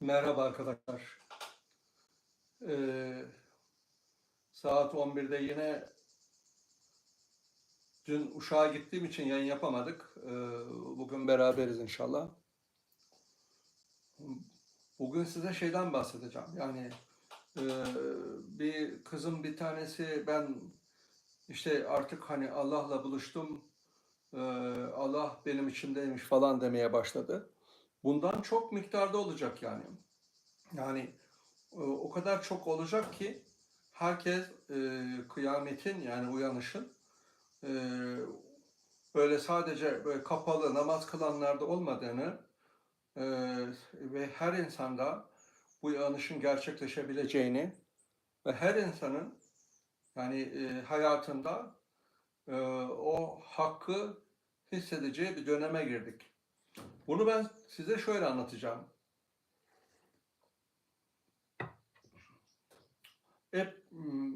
Merhaba arkadaşlar. Ee, saat 11'de yine dün uşağa gittiğim için yayın yapamadık. Ee, bugün beraberiz inşallah. Bugün size şeyden bahsedeceğim. Yani e, bir kızım bir tanesi ben işte artık hani Allah'la buluştum. e, Allah benim içimdeymiş falan demeye başladı. Bundan çok miktarda olacak yani. Yani e, o kadar çok olacak ki herkes e, kıyametin yani uyanışın e, böyle sadece böyle kapalı namaz kılanlarda olmadığını e, ve her insanda bu uyanışın gerçekleşebileceğini ve her insanın yani e, hayatında e, o hakkı hissedeceği bir döneme girdik. Bunu ben size şöyle anlatacağım. Hep mm,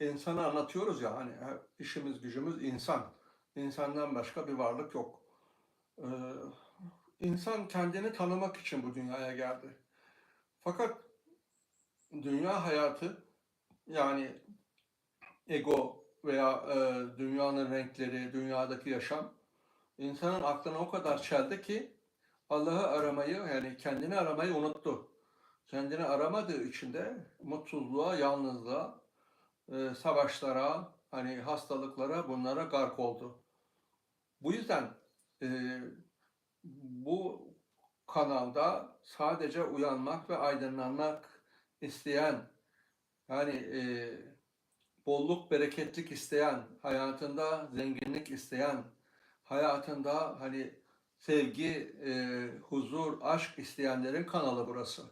insanı anlatıyoruz ya hani he- işimiz gücümüz insan. İnsandan başka bir varlık yok. Ee, insan kendini tanımak için bu dünyaya geldi. Fakat dünya hayatı yani ego veya e, dünyanın renkleri, dünyadaki yaşam insanın aklına o kadar çeldi ki Allah'ı aramayı yani kendini aramayı unuttu. Kendini aramadığı için de mutsuzluğa, yalnızlığa, e, savaşlara, hani hastalıklara bunlara gark oldu. Bu yüzden e, bu kanalda sadece uyanmak ve aydınlanmak isteyen yani e, bolluk, bereketlik isteyen, hayatında zenginlik isteyen, hayatında hani sevgi, e, huzur, aşk isteyenlerin kanalı burası.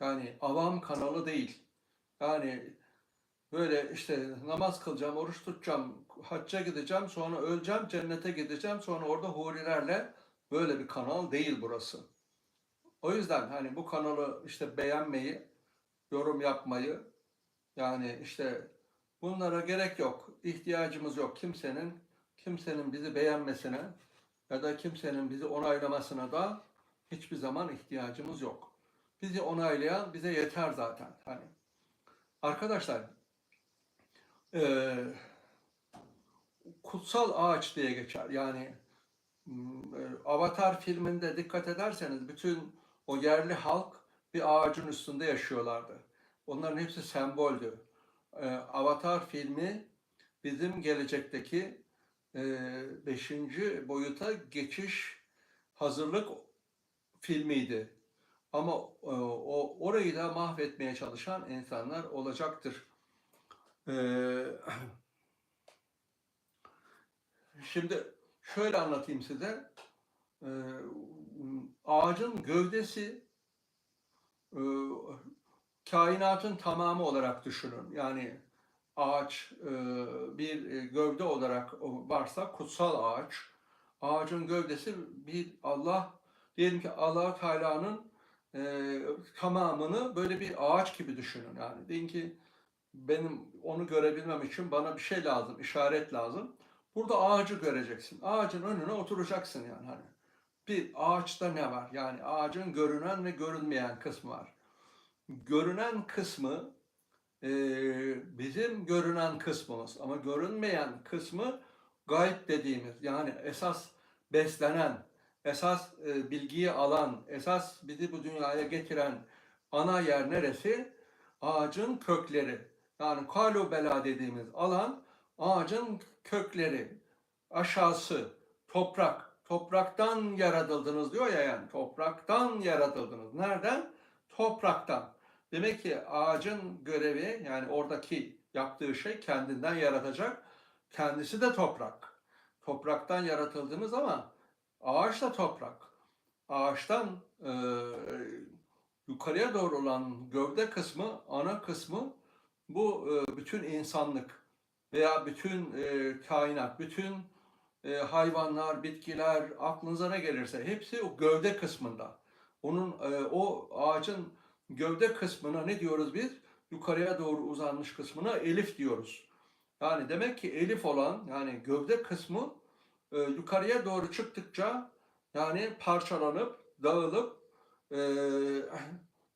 Yani avam kanalı değil. Yani böyle işte namaz kılacağım, oruç tutacağım, hacca gideceğim, sonra öleceğim, cennete gideceğim, sonra orada hurilerle böyle bir kanal değil burası. O yüzden hani bu kanalı işte beğenmeyi, yorum yapmayı, yani işte bunlara gerek yok, ihtiyacımız yok kimsenin kimsenin bizi beğenmesine ya da kimsenin bizi onaylamasına da hiçbir zaman ihtiyacımız yok. Bizi onaylayan bize yeter zaten. Hani arkadaşlar eee, kutsal ağaç diye geçer. Yani e, Avatar filminde dikkat ederseniz bütün o yerli halk bir ağacın üstünde yaşıyorlardı. Onların hepsi semboldü. Eee, Avatar filmi bizim gelecekteki e, beşinci boyuta geçiş hazırlık filmiydi. Ama e, o orayı da mahvetmeye çalışan insanlar olacaktır. E, şimdi şöyle anlatayım size. E, ağacın gövdesi e, kainatın tamamı olarak düşünün. Yani ağaç e, bir e, gövde olarak varsa kutsal ağaç. Ağacın gövdesi bir Allah diyelim ki Allah Teala'nın e, tamamını böyle bir ağaç gibi düşünün. Yani deyin ki benim onu görebilmem için bana bir şey lazım, işaret lazım. Burada ağacı göreceksin. Ağacın önüne oturacaksın yani hani. Bir ağaçta ne var? Yani ağacın görünen ve görünmeyen kısmı var. Görünen kısmı e, bizim görünen kısmımız ama görünmeyen kısmı gayb dediğimiz yani esas beslenen, esas e, bilgiyi alan, esas bizi bu dünyaya getiren ana yer neresi? Ağacın kökleri. Yani kalu bela dediğimiz alan ağacın kökleri, aşağısı, toprak. Topraktan yaratıldınız diyor ya yani topraktan yaratıldınız. Nereden? Topraktan. Demek ki ağacın görevi yani oradaki yaptığı şey kendinden yaratacak. Kendisi de toprak. Topraktan yaratıldınız ama ağaç da toprak. Ağaçtan e, yukarıya doğru olan gövde kısmı, ana kısmı bu e, bütün insanlık veya bütün e, kainat, bütün e, hayvanlar, bitkiler, aklınıza ne gelirse hepsi o gövde kısmında. Onun e, o ağacın gövde kısmına ne diyoruz biz? Yukarıya doğru uzanmış kısmına elif diyoruz. Yani demek ki elif olan yani gövde kısmı e, yukarıya doğru çıktıkça yani parçalanıp, dağılıp e,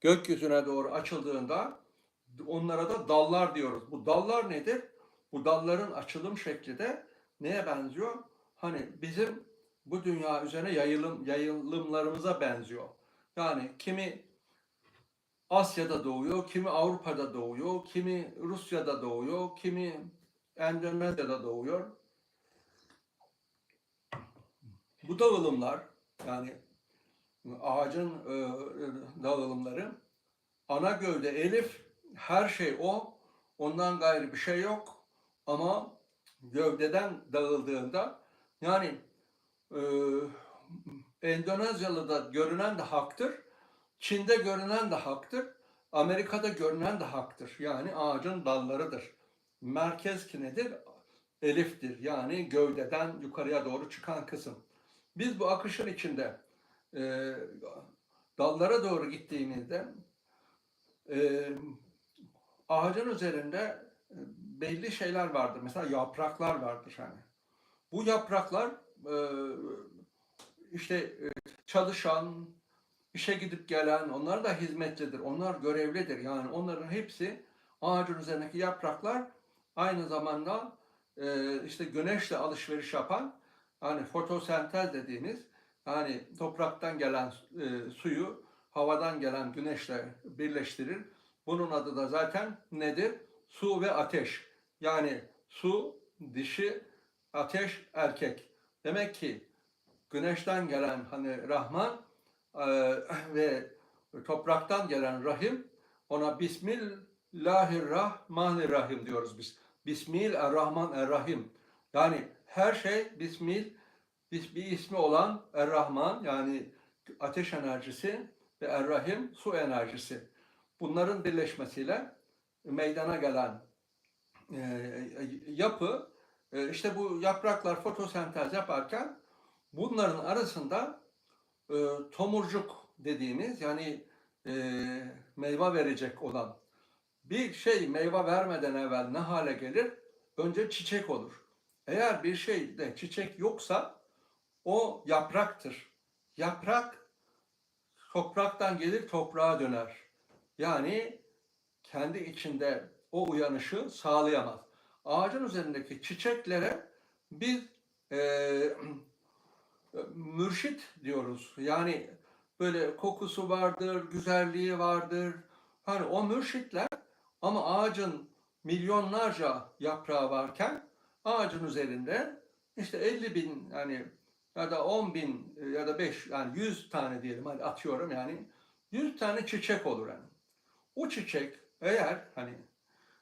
gökyüzüne doğru açıldığında onlara da dallar diyoruz. Bu dallar nedir? Bu dalların açılım şekli de neye benziyor? Hani bizim bu dünya üzerine yayılım yayılımlarımıza benziyor. Yani kimi Asya'da doğuyor, kimi Avrupa'da doğuyor, kimi Rusya'da doğuyor, kimi Endonezya'da doğuyor. Bu dağılımlar yani ağacın e, dağılımları ana gövde elif her şey o. Ondan gayrı bir şey yok. Ama gövdeden dağıldığında yani e, Endonezyalı'da görünen de haktır Çin'de görünen de haktır Amerika'da görünen de haktır yani ağacın dallarıdır merkez ki nedir? Eliftir yani gövdeden yukarıya doğru çıkan kısım biz bu akışın içinde e, dallara doğru gittiğimizde e, ağacın üzerinde e, belli şeyler vardır. Mesela yapraklar vardır hani. Bu yapraklar e, işte e, çalışan, işe gidip gelen, onlar da hizmetlidir. Onlar görevlidir. Yani onların hepsi ağacın üzerindeki yapraklar aynı zamanda e, işte güneşle alışveriş yapan yani fotosentez dediğimiz yani topraktan gelen e, suyu havadan gelen güneşle birleştirir. Bunun adı da zaten nedir? Su ve ateş. Yani su dişi, ateş erkek. Demek ki güneşten gelen hani Rahman ve topraktan gelen Rahim ona Bismillahirrahmanirrahim diyoruz biz. Bismillahirrahmanirrahim. Yani her şey Bismil, bir ismi olan Er-Rahman yani ateş enerjisi ve Er-Rahim su enerjisi. Bunların birleşmesiyle meydana gelen e, yapı e, işte bu yapraklar fotosentez yaparken bunların arasında e, tomurcuk dediğimiz yani e, meyve verecek olan bir şey meyve vermeden evvel ne hale gelir? Önce çiçek olur. Eğer bir şeyde çiçek yoksa o yapraktır. Yaprak topraktan gelir toprağa döner. Yani kendi içinde o uyanışı sağlayamaz. Ağacın üzerindeki çiçeklere biz e, mürşit diyoruz. Yani böyle kokusu vardır, güzelliği vardır. Hani o mürşitler ama ağacın milyonlarca yaprağı varken ağacın üzerinde işte 50 bin yani ya da 10 bin ya da 5 yani 100 tane diyelim hadi atıyorum yani 100 tane çiçek olur yani. O çiçek eğer hani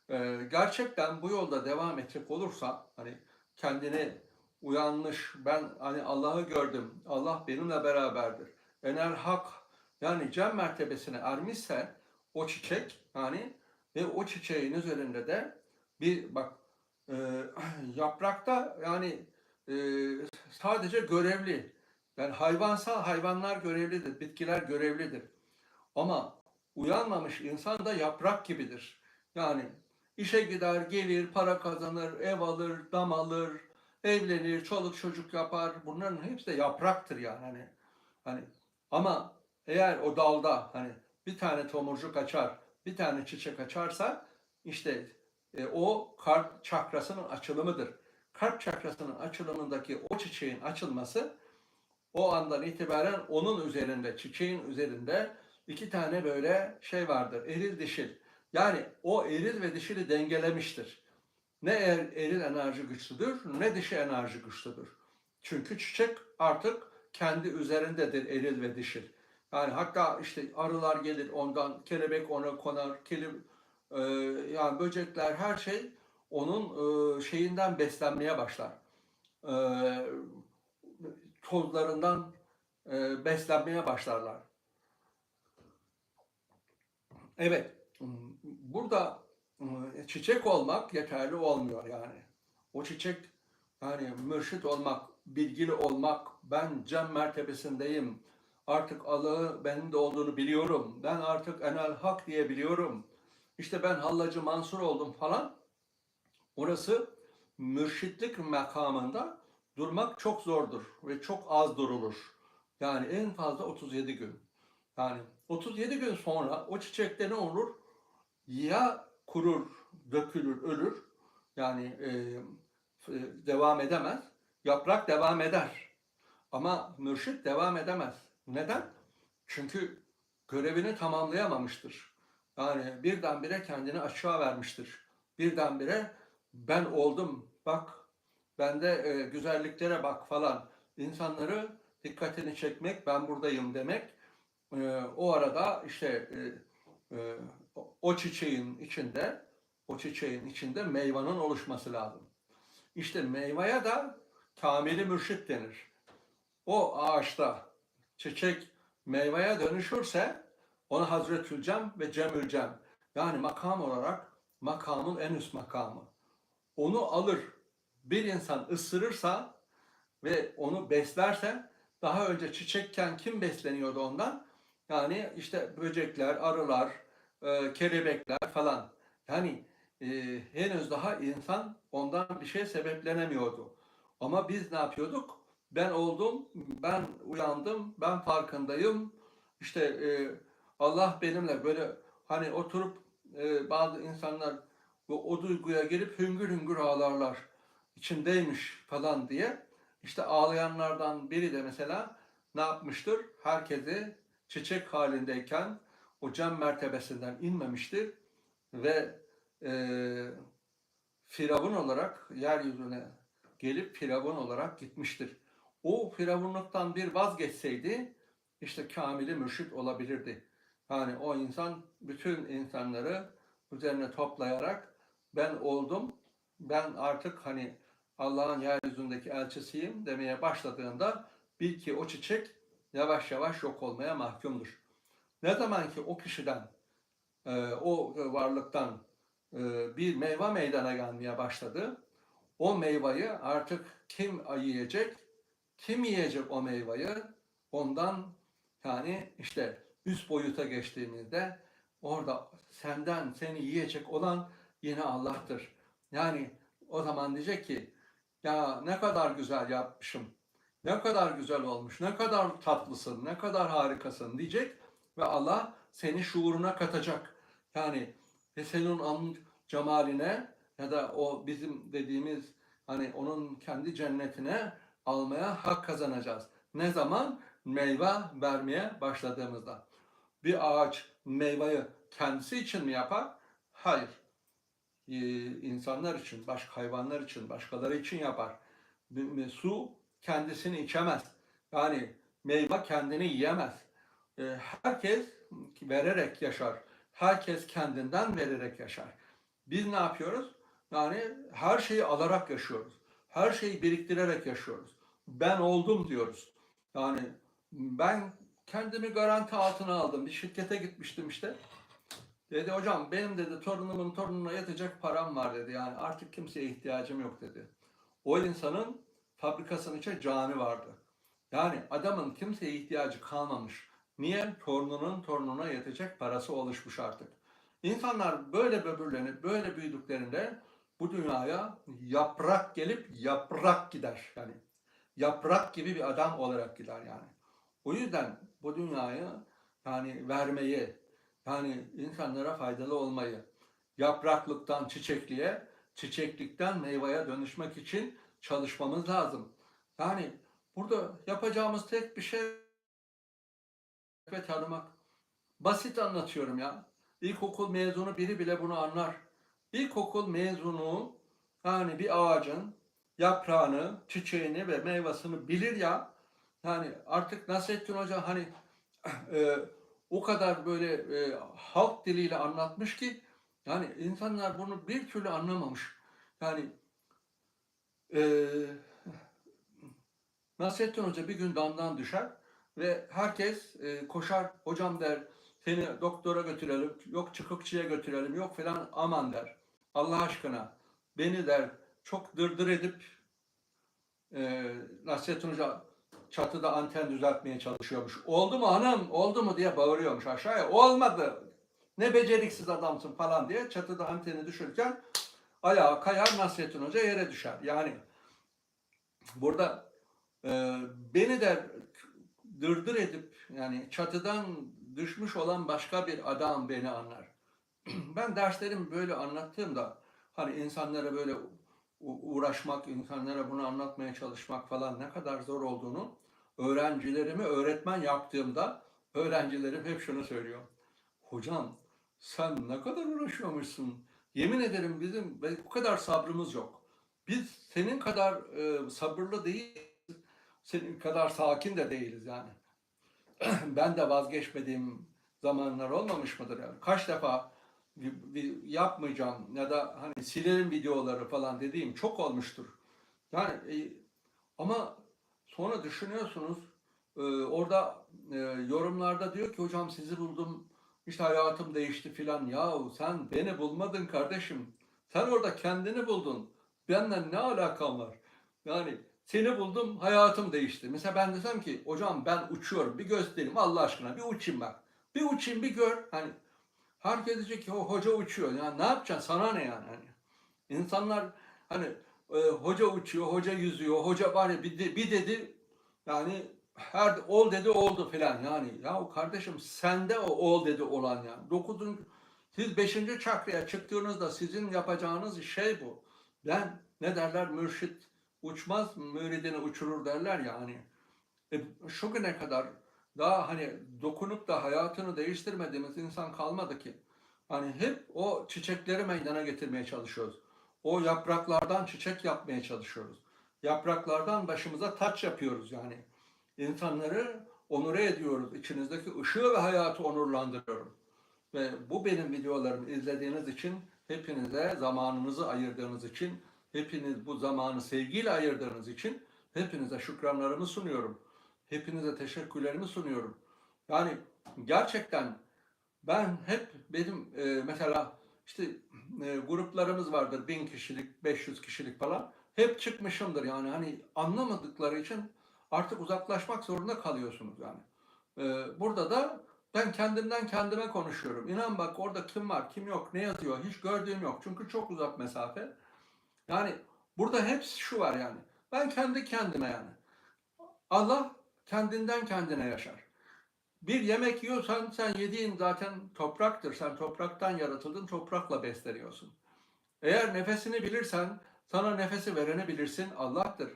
e, gerçekten bu yolda devam edecek olursa hani kendini uyanmış ben hani Allah'ı gördüm Allah benimle beraberdir ener hak yani cem mertebesine ermişse o çiçek yani ve o çiçeğin üzerinde de bir bak e, yaprakta yani e, sadece görevli. Yani hayvansal hayvanlar görevlidir, bitkiler görevlidir. Ama uyanmamış insan da yaprak gibidir. Yani işe gider, gelir, para kazanır, ev alır, dam alır, evlenir, çoluk çocuk yapar. Bunların hepsi de yapraktır yani. Hani, hani ama eğer o dalda hani bir tane tomurcuk açar, bir tane çiçek açarsa işte e, o kalp çakrasının açılımıdır. Kalp çakrasının açılımındaki o çiçeğin açılması o andan itibaren onun üzerinde, çiçeğin üzerinde iki tane böyle şey vardır. Eril dişil. Yani o eril ve dişili dengelemiştir. Ne er, eril enerji güçlüdür ne dişi enerji güçlüdür. Çünkü çiçek artık kendi üzerindedir eril ve dişil. Yani hatta işte arılar gelir ondan, kelebek ona konar, kelebek ee, yani böcekler her şey onun e, şeyinden beslenmeye başlar. Ee, tozlarından e, beslenmeye başlarlar. Evet, burada e, çiçek olmak yeterli olmuyor yani. O çiçek yani mürşit olmak, bilgili olmak, ben cem mertebesindeyim, artık Allah'ı benim de olduğunu biliyorum, ben artık enel hak diyebiliyorum işte ben Hallacı Mansur oldum falan. Orası mürşitlik makamında durmak çok zordur ve çok az durulur. Yani en fazla 37 gün. Yani 37 gün sonra o çiçekte ne olur? Ya kurur, dökülür, ölür. Yani e, e, devam edemez. Yaprak devam eder. Ama mürşit devam edemez. Neden? Çünkü görevini tamamlayamamıştır. Yani birdenbire kendini açığa vermiştir. Birdenbire ben oldum, bak bende e, güzelliklere bak falan. İnsanları dikkatini çekmek, ben buradayım demek. E, o arada işte e, e, o- çiçeğin içinde, o çiçeğin içinde meyvanın oluşması lazım. İşte meyveye de kamili mürşit denir. O ağaçta çiçek meyveye dönüşürse ona Hazretül Cem ve Cemül Cem. Yani makam olarak makamın en üst makamı. Onu alır. Bir insan ısırırsa ve onu beslerse daha önce çiçekken kim besleniyordu ondan? Yani işte böcekler, arılar, e, kelebekler falan. Yani e, henüz daha insan ondan bir şey sebeplenemiyordu. Ama biz ne yapıyorduk? Ben oldum, ben uyandım, ben farkındayım. İşte e, Allah benimle böyle hani oturup e, bazı insanlar bu, o duyguya gelip hüngür hüngür ağlarlar. İçimdeymiş falan diye. İşte ağlayanlardan biri de mesela ne yapmıştır? Herkesi çiçek halindeyken o cem mertebesinden inmemiştir ve e, firavun olarak yeryüzüne gelip firavun olarak gitmiştir. O firavunluktan bir vazgeçseydi işte kamili mürşit olabilirdi. Yani o insan bütün insanları üzerine toplayarak ben oldum, ben artık hani Allah'ın yeryüzündeki elçisiyim demeye başladığında bil ki o çiçek yavaş yavaş yok olmaya mahkumdur. Ne zaman ki o kişiden, e, o varlıktan e, bir meyve meydana gelmeye başladı, o meyveyi artık kim yiyecek, kim yiyecek o meyveyi, ondan yani işte üst boyuta geçtiğimizde orada senden seni yiyecek olan yine Allah'tır. Yani o zaman diyecek ki ya ne kadar güzel yapmışım, ne kadar güzel olmuş, ne kadar tatlısın, ne kadar harikasın diyecek ve Allah seni şuuruna katacak. Yani ve senin onun cemaline ya da o bizim dediğimiz hani onun kendi cennetine almaya hak kazanacağız. Ne zaman? Meyve vermeye başladığımızda. Bir ağaç meyveyi kendisi için mi yapar? Hayır. Ee, insanlar için, başka hayvanlar için, başkaları için yapar. Su kendisini içemez. Yani meyve kendini yiyemez. Ee, Herkes vererek yaşar. Herkes kendinden vererek yaşar. Biz ne yapıyoruz? Yani her şeyi alarak yaşıyoruz. Her şeyi biriktirerek yaşıyoruz. Ben oldum diyoruz. Yani ben kendimi garanti altına aldım. Bir şirkete gitmiştim işte. Dedi hocam benim dedi torunumun torununa yatacak param var dedi. Yani artık kimseye ihtiyacım yok dedi. O insanın fabrikasının içinde cani vardı. Yani adamın kimseye ihtiyacı kalmamış. Niye? Torununun torununa yetecek parası oluşmuş artık. İnsanlar böyle böbürlenip böyle büyüdüklerinde bu dünyaya yaprak gelip yaprak gider. Yani yaprak gibi bir adam olarak gider yani. O yüzden bu dünyayı yani vermeyi, yani insanlara faydalı olmayı, yapraklıktan çiçekliğe, çiçeklikten meyveye dönüşmek için çalışmamız lazım. Yani burada yapacağımız tek bir şey ve tanımak. Basit anlatıyorum ya. İlkokul mezunu biri bile bunu anlar. İlkokul mezunu yani bir ağacın yaprağını, çiçeğini ve meyvasını bilir ya. Yani artık Nasrettin Hoca hani e, o kadar böyle e, halk diliyle anlatmış ki yani insanlar bunu bir türlü anlamamış. Yani e, Nasrettin Hoca bir gün damdan düşer ve herkes e, koşar. Hocam der seni doktora götürelim, yok çıkıkçıya götürelim, yok falan aman der. Allah aşkına beni der çok dırdır edip e, Nasrettin Hoca çatıda anten düzeltmeye çalışıyormuş. Oldu mu hanım, oldu mu diye bağırıyormuş aşağıya. Olmadı. Ne beceriksiz adamsın falan diye çatıda anteni düşürürken ayağa kayar Nasrettin Hoca yere düşer. Yani burada e, beni de dırdır edip yani çatıdan düşmüş olan başka bir adam beni anlar. ben derslerimi böyle anlattığımda hani insanlara böyle uğraşmak, insanlara bunu anlatmaya çalışmak falan ne kadar zor olduğunu öğrencilerimi öğretmen yaptığımda öğrencilerim hep şunu söylüyor. Hocam sen ne kadar uğraşıyormuşsun. Yemin ederim bizim bu kadar sabrımız yok. Biz senin kadar e, sabırlı değil, senin kadar sakin de değiliz yani. ben de vazgeçmediğim zamanlar olmamış mıdır yani? Kaç defa yapmayacağım ya da hani silerim videoları falan dediğim çok olmuştur. Yani e, ama sonra düşünüyorsunuz e, orada e, yorumlarda diyor ki hocam sizi buldum işte hayatım değişti filan. Yahu sen beni bulmadın kardeşim. Sen orada kendini buldun. Benden ne alakan var? Yani seni buldum hayatım değişti. Mesela ben desem ki hocam ben uçuyorum bir göstereyim Allah aşkına bir uçayım bak. Bir uçayım bir gör. Hani herkes diyecek ki o hoca uçuyor. Yani ne yapacaksın sana ne yani? Hani insanlar hani e, hoca uçuyor, hoca yüzüyor, hoca var ya bir, de- bir dedi yani her ol dedi oldu filan yani. Ya kardeşim sende o ol dedi olan yani. Dokuzuncu siz beşinci çakraya çıktığınızda sizin yapacağınız şey bu. Ben ne derler mürşit uçmaz müridini uçurur derler ya hani. E, şu güne kadar daha hani dokunup da hayatını değiştirmediğimiz insan kalmadı ki. Hani hep o çiçekleri meydana getirmeye çalışıyoruz. O yapraklardan çiçek yapmaya çalışıyoruz. Yapraklardan başımıza taç yapıyoruz yani. İnsanları onure ediyoruz. İçinizdeki ışığı ve hayatı onurlandırıyorum. Ve bu benim videolarımı izlediğiniz için, hepinize zamanınızı ayırdığınız için, hepiniz bu zamanı sevgiyle ayırdığınız için hepinize şükranlarımı sunuyorum. Hepinize teşekkürlerimi sunuyorum. Yani gerçekten ben hep benim e, mesela işte e, gruplarımız vardır bin kişilik, 500 kişilik falan. Hep çıkmışımdır yani hani anlamadıkları için artık uzaklaşmak zorunda kalıyorsunuz yani. E, burada da ben kendimden kendime konuşuyorum. İnan bak orada kim var, kim yok, ne yazıyor hiç gördüğüm yok. Çünkü çok uzak mesafe. Yani burada hepsi şu var yani. Ben kendi kendime yani. Allah kendinden kendine yaşar. Bir yemek yiyorsan sen yediğin zaten topraktır. Sen topraktan yaratıldın, toprakla besleniyorsun. Eğer nefesini bilirsen sana nefesi vereni bilirsin Allah'tır.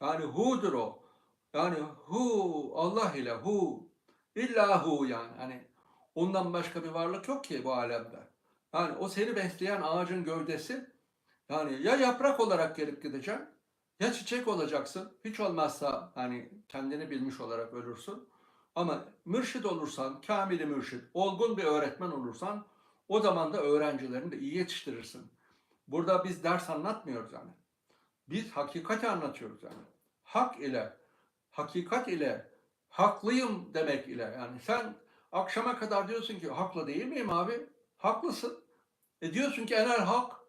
Yani hu'dur o. Yani hu Allah ile hu illahu yani hani ondan başka bir varlık yok ki bu alemde. Yani o seni besleyen ağacın gövdesi yani ya yaprak olarak gelip gideceksin ya çiçek olacaksın. Hiç olmazsa hani kendini bilmiş olarak ölürsün. Ama mürşit olursan, kamili mürşit, olgun bir öğretmen olursan o zaman da öğrencilerini de iyi yetiştirirsin. Burada biz ders anlatmıyoruz yani. Biz hakikati anlatıyoruz yani. Hak ile, hakikat ile, haklıyım demek ile. Yani sen akşama kadar diyorsun ki haklı değil miyim abi? Haklısın. E diyorsun ki enel hak.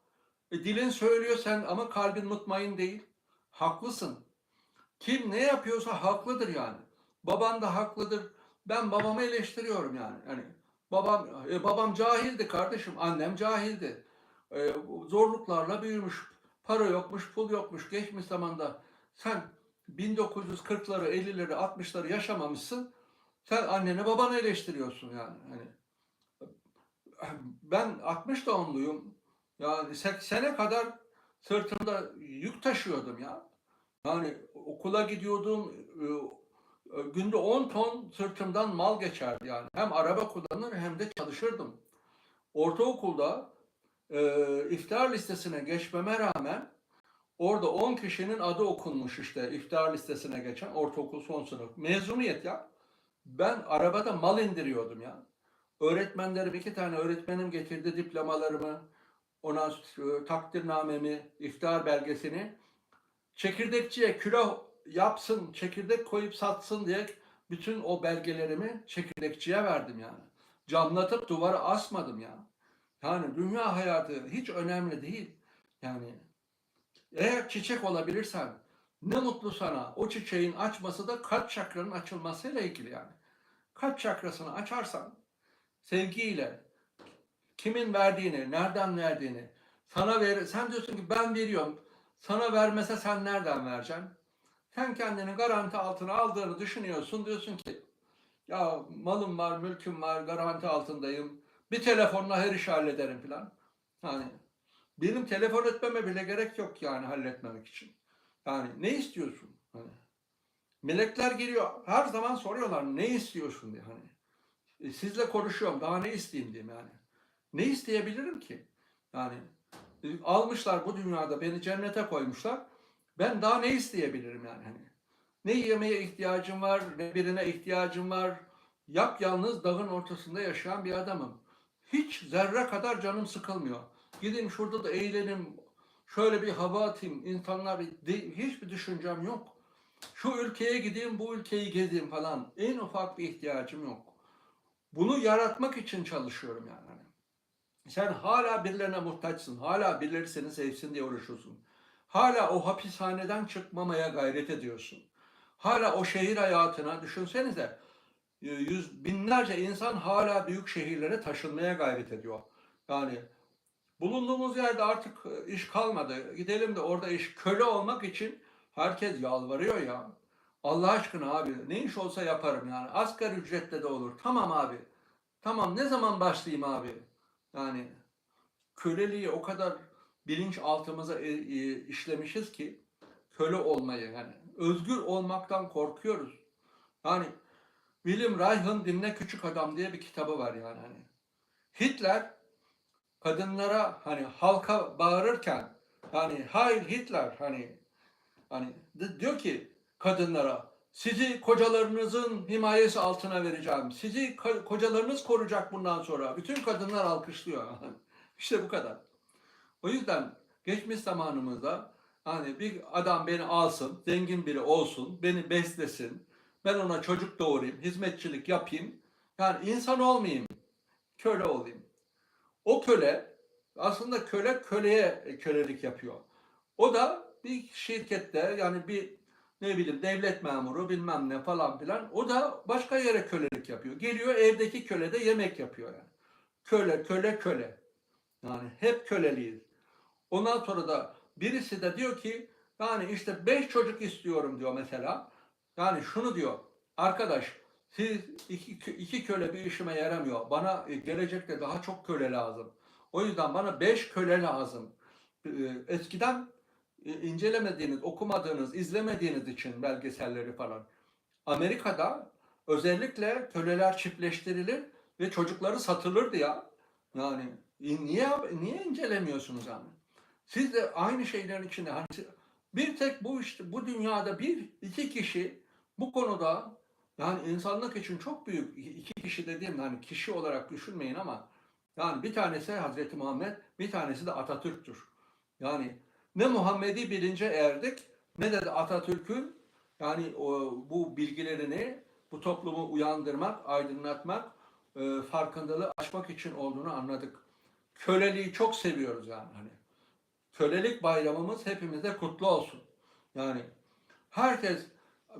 E dilin söylüyor sen ama kalbin mutmain değil. Haklısın. Kim ne yapıyorsa haklıdır yani. Baban da haklıdır. Ben babamı eleştiriyorum yani. Yani babam e, babam cahildi kardeşim, annem cahildi. E, zorluklarla büyümüş. Para yokmuş, pul yokmuş geçmiş zamanda. Sen 1940'ları, 50'leri, 60'ları yaşamamışsın. Sen anneni babanı eleştiriyorsun yani. Hani ben 60 doğumluyum. Yani 80'e kadar sırtımda yük taşıyordum ya. Yani okula gidiyordum, e, e, günde 10 ton sırtımdan mal geçerdi yani. Hem araba kullanır hem de çalışırdım. Ortaokulda e, iftar listesine geçmeme rağmen orada 10 kişinin adı okunmuş işte iftar listesine geçen ortaokul son sınıf. Mezuniyet ya. Ben arabada mal indiriyordum ya. Öğretmenlerim iki tane öğretmenim getirdi diplomalarımı, ona e, takdirnamemi, iftar belgesini çekirdekçiye külah yapsın, çekirdek koyup satsın diye bütün o belgelerimi çekirdekçiye verdim yani. Camlatıp duvara asmadım ya. Yani dünya hayatı hiç önemli değil. Yani eğer çiçek olabilirsen ne mutlu sana. O çiçeğin açması da kalp çakranın açılmasıyla ilgili yani. Kalp çakrasını açarsan sevgiyle kimin verdiğini, nereden verdiğini sana ver sen diyorsun ki ben veriyorum. Sana vermese sen nereden vereceksin? Sen kendini garanti altına aldığını düşünüyorsun. Diyorsun ki Ya malım var, mülküm var, garanti altındayım. Bir telefonla her işi hallederim falan. Yani benim telefon etmeme bile gerek yok yani halletmemek için. Yani ne istiyorsun? Hani melekler geliyor her zaman soruyorlar ne istiyorsun diye hani. E, sizle konuşuyorum daha ne isteyeyim diyeyim yani. Ne isteyebilirim ki? Yani e, almışlar bu dünyada beni cennete koymuşlar. Ben daha ne isteyebilirim yani hani. Ne yemeğe ihtiyacım var, ne birine ihtiyacım var. Yap yalnız dağın ortasında yaşayan bir adamım. Hiç zerre kadar canım sıkılmıyor. Gideyim şurada da eğlenim, şöyle bir hava atayım, insanlar hiçbir düşüncem yok. Şu ülkeye gideyim, bu ülkeyi gezeyim falan. En ufak bir ihtiyacım yok. Bunu yaratmak için çalışıyorum yani. Sen hala birilerine muhtaçsın. Hala birileri seni sevsin diye uğraşıyorsun. Hala o hapishaneden çıkmamaya gayret ediyorsun. Hala o şehir hayatına düşünsenize yüz binlerce insan hala büyük şehirlere taşınmaya gayret ediyor. Yani bulunduğumuz yerde artık e, iş kalmadı. Gidelim de orada iş köle olmak için herkes yalvarıyor ya. Allah aşkına abi ne iş olsa yaparım yani. Asgari ücretle de olur. Tamam abi. Tamam ne zaman başlayayım abi? Yani köleliği o kadar bilinçaltımıza e, e, işlemişiz ki köle olmayı yani özgür olmaktan korkuyoruz. Yani William Reich'ın Dinle Küçük Adam diye bir kitabı var yani hani. Hitler kadınlara hani halka bağırırken hani Heil Hitler hani hani di- diyor ki kadınlara sizi kocalarınızın himayesi altına vereceğim. Sizi ko- kocalarınız koruyacak bundan sonra. Bütün kadınlar alkışlıyor. işte bu kadar. O yüzden geçmiş zamanımızda hani bir adam beni alsın, zengin biri olsun, beni beslesin, ben ona çocuk doğurayım, hizmetçilik yapayım. Yani insan olmayayım, köle olayım. O köle aslında köle köleye kölelik yapıyor. O da bir şirkette yani bir ne bileyim devlet memuru bilmem ne falan filan o da başka yere kölelik yapıyor. Geliyor evdeki köle de yemek yapıyor yani. Köle köle köle. Yani hep köleliyiz. Ondan sonra da birisi de diyor ki yani işte beş çocuk istiyorum diyor mesela. Yani şunu diyor. Arkadaş siz iki, iki köle bir işime yaramıyor. Bana e, gelecekte daha çok köle lazım. O yüzden bana beş köle lazım. E, Eskiden incelemediğiniz, okumadığınız, izlemediğiniz için belgeselleri falan. Amerika'da özellikle köleler çiftleştirilir ve çocukları satılırdı ya. Yani e, niye niye incelemiyorsunuz yani? Siz de aynı şeylerin içinde hani bir tek bu işte bu dünyada bir iki kişi bu konuda yani insanlık için çok büyük iki kişi dediğim hani kişi olarak düşünmeyin ama yani bir tanesi Hazreti Muhammed, bir tanesi de Atatürk'tür. Yani ne Muhammedi bilince erdik ne de Atatürk'ün yani o, bu bilgilerini bu toplumu uyandırmak, aydınlatmak, e, farkındalığı açmak için olduğunu anladık. Köleliği çok seviyoruz yani hani. Kölelik bayramımız hepimize kutlu olsun. Yani herkes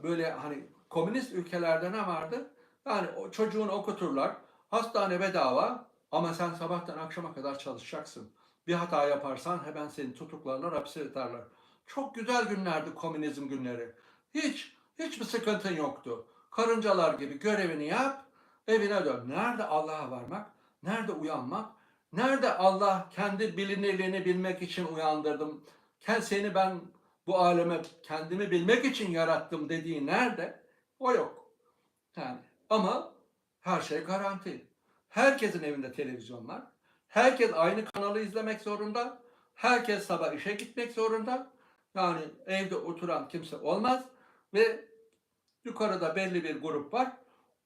böyle hani komünist ülkelerde ne vardı? Yani o çocuğunu okuturlar, hastane bedava ama sen sabahtan akşama kadar çalışacaksın. Bir hata yaparsan hemen seni tutuklarlar, hapse atarlar. Çok güzel günlerdi komünizm günleri. Hiç, hiçbir sıkıntın yoktu. Karıncalar gibi görevini yap, evine dön. Nerede Allah'a varmak? Nerede uyanmak? Nerede Allah kendi bilinirliğini bilmek için uyandırdım? Seni ben bu aleme kendimi bilmek için yarattım dediği nerede? O yok. Yani ama her şey garanti. Herkesin evinde televizyon var. Herkes aynı kanalı izlemek zorunda. Herkes sabah işe gitmek zorunda. Yani evde oturan kimse olmaz ve yukarıda belli bir grup var.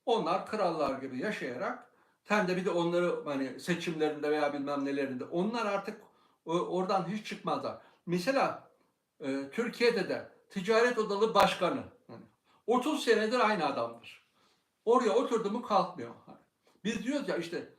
Onlar krallar gibi yaşayarak sen de bir de onları hani seçimlerinde veya bilmem nelerinde onlar artık o- oradan hiç çıkmazlar. Mesela e, Türkiye'de de ticaret odalı başkanı hani 30 senedir aynı adamdır. Oraya oturdu mu kalkmıyor. Biz diyoruz ya işte e,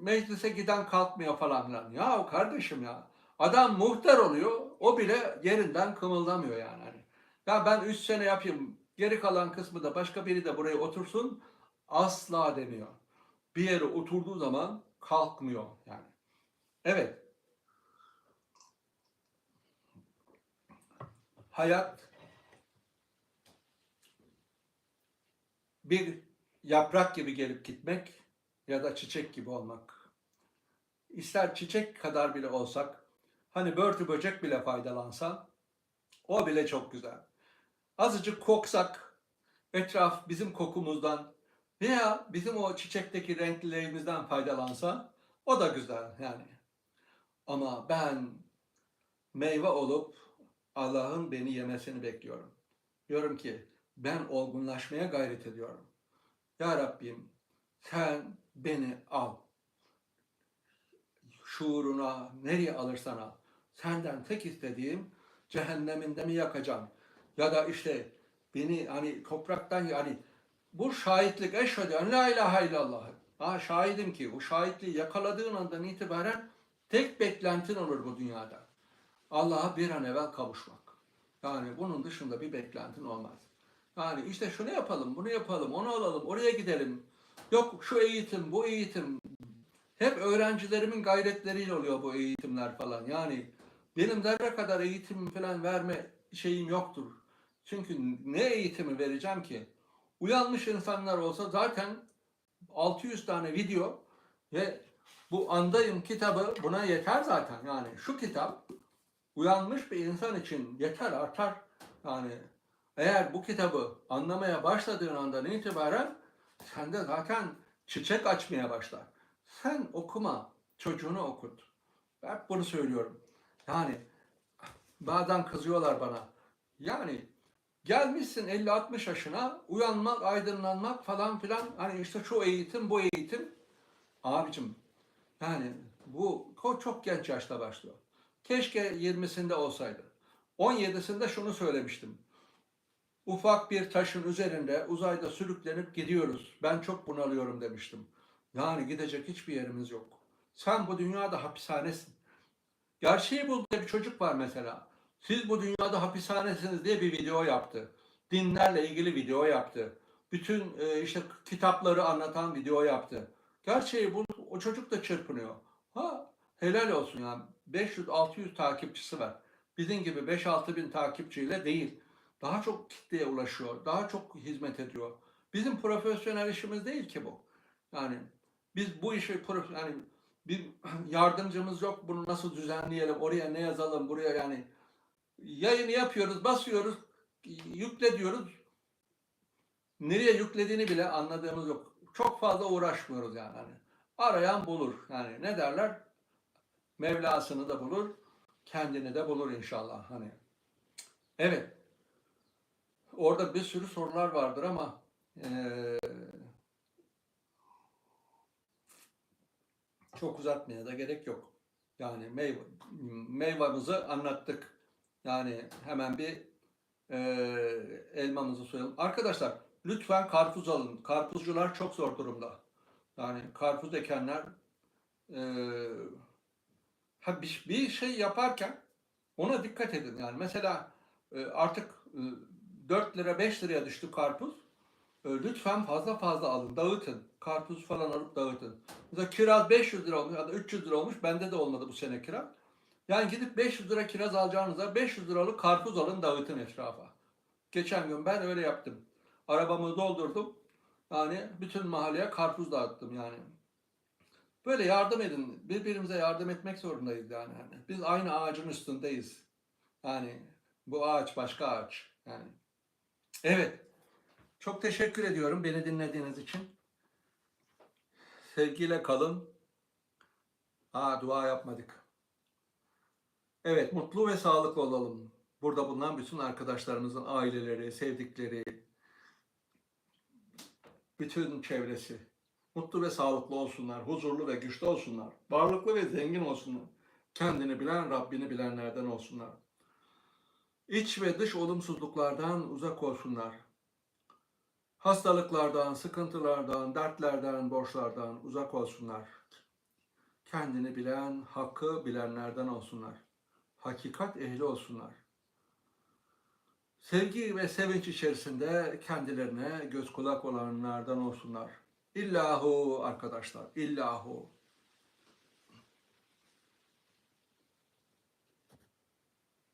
meclise giden kalkmıyor falan filan. Ya kardeşim ya adam muhtar oluyor o bile yerinden kımıldamıyor yani. Hani. Ya ben 3 sene yapayım geri kalan kısmı da başka biri de buraya otursun asla demiyor. Bir yere oturduğu zaman kalkmıyor yani. Evet. Hayat bir yaprak gibi gelip gitmek ya da çiçek gibi olmak. İster çiçek kadar bile olsak, hani börtü böcek bile faydalansa, o bile çok güzel. Azıcık koksak, etraf bizim kokumuzdan veya bizim o çiçekteki renklerimizden faydalansa, o da güzel yani. Ama ben meyve olup Allah'ın beni yemesini bekliyorum. Diyorum ki ben olgunlaşmaya gayret ediyorum. Ya Rabbim sen beni al. Şuuruna nereye alırsan al. Senden tek istediğim cehenneminde mi yakacağım? Ya da işte beni hani topraktan yani bu şahitlik eşhedü en la ilahe illallah. Ha şahidim ki o şahitliği yakaladığın andan itibaren tek beklentin olur bu dünyada. Allah'a bir an evvel kavuşmak. Yani bunun dışında bir beklentin olmaz. Yani işte şunu yapalım, bunu yapalım, onu alalım, oraya gidelim. Yok şu eğitim, bu eğitim. Hep öğrencilerimin gayretleriyle oluyor bu eğitimler falan. Yani benim zerre kadar eğitim falan verme şeyim yoktur. Çünkü ne eğitimi vereceğim ki? Uyanmış insanlar olsa zaten 600 tane video ve bu Andayım kitabı buna yeter zaten. Yani şu kitap uyanmış bir insan için yeter artar. Yani eğer bu kitabı anlamaya başladığın andan itibaren sende zaten çiçek açmaya başlar. Sen okuma, çocuğunu okut. Ben bunu söylüyorum. Yani bazen kızıyorlar bana. Yani gelmişsin 50-60 yaşına uyanmak, aydınlanmak falan filan. Hani işte şu eğitim, bu eğitim. Abicim yani bu çok genç yaşta başlıyor. Keşke 20'sinde olsaydı. 17'sinde şunu söylemiştim. Ufak bir taşın üzerinde uzayda sürüklenip gidiyoruz. Ben çok bunalıyorum demiştim. Yani gidecek hiçbir yerimiz yok. Sen bu dünyada hapishanesin. Gerçeği bul diye bir çocuk var mesela. Siz bu dünyada hapishanesiniz diye bir video yaptı. Dinlerle ilgili video yaptı. Bütün e, işte kitapları anlatan video yaptı. Gerçeği bu o çocuk da çırpınıyor. Ha helal olsun ya. 500-600 takipçisi var. Bizim gibi 5-6 bin takipçiyle değil. Daha çok kitleye ulaşıyor. Daha çok hizmet ediyor. Bizim profesyonel işimiz değil ki bu. Yani biz bu işi prof yani bir yardımcımız yok. Bunu nasıl düzenleyelim? Oraya ne yazalım? Buraya yani yayını yapıyoruz, basıyoruz, yükle diyoruz. Nereye yüklediğini bile anladığımız yok. Çok fazla uğraşmıyoruz yani. Hani arayan bulur. Yani ne derler? Mevlasını da bulur, kendini de bulur inşallah. Hani evet. Orada bir sürü sorular vardır ama eee, çok uzatmaya da gerek yok. Yani meyve, meyvamızı anlattık. Yani hemen bir eee, elmamızı soyalım. Arkadaşlar lütfen karpuz alın. Karpuzcular çok zor durumda. Yani karpuz ekenler eee ha bir, bir şey yaparken ona dikkat edin. Yani mesela e, artık e, 4 lira 5 liraya düştü karpuz. Lütfen fazla fazla alın, dağıtın. Karpuz falan alıp dağıtın. Mesela kiraz 500 lira olmuş ya da 300 lira olmuş. Bende de olmadı bu sene kiraz. Yani gidip 500 lira kiraz alacağınıza 500 liralık karpuz alın dağıtın etrafa. Geçen gün ben öyle yaptım. Arabamı doldurdum. Yani bütün mahalleye karpuz dağıttım yani. Böyle yardım edin. Birbirimize yardım etmek zorundayız yani. Hani Biz aynı ağacın üstündeyiz. Yani bu ağaç başka ağaç. Yani. Evet. Çok teşekkür ediyorum beni dinlediğiniz için. Sevgiyle kalın. Aa dua yapmadık. Evet, mutlu ve sağlıklı olalım. Burada bulunan bütün arkadaşlarımızın aileleri, sevdikleri, bütün çevresi mutlu ve sağlıklı olsunlar, huzurlu ve güçlü olsunlar, varlıklı ve zengin olsunlar, kendini bilen, Rabbini bilenlerden olsunlar. İç ve dış olumsuzluklardan uzak olsunlar. Hastalıklardan, sıkıntılardan, dertlerden, borçlardan uzak olsunlar. Kendini bilen, hakkı bilenlerden olsunlar. Hakikat ehli olsunlar. Sevgi ve sevinç içerisinde kendilerine göz kulak olanlardan olsunlar. İllahu arkadaşlar, illahu.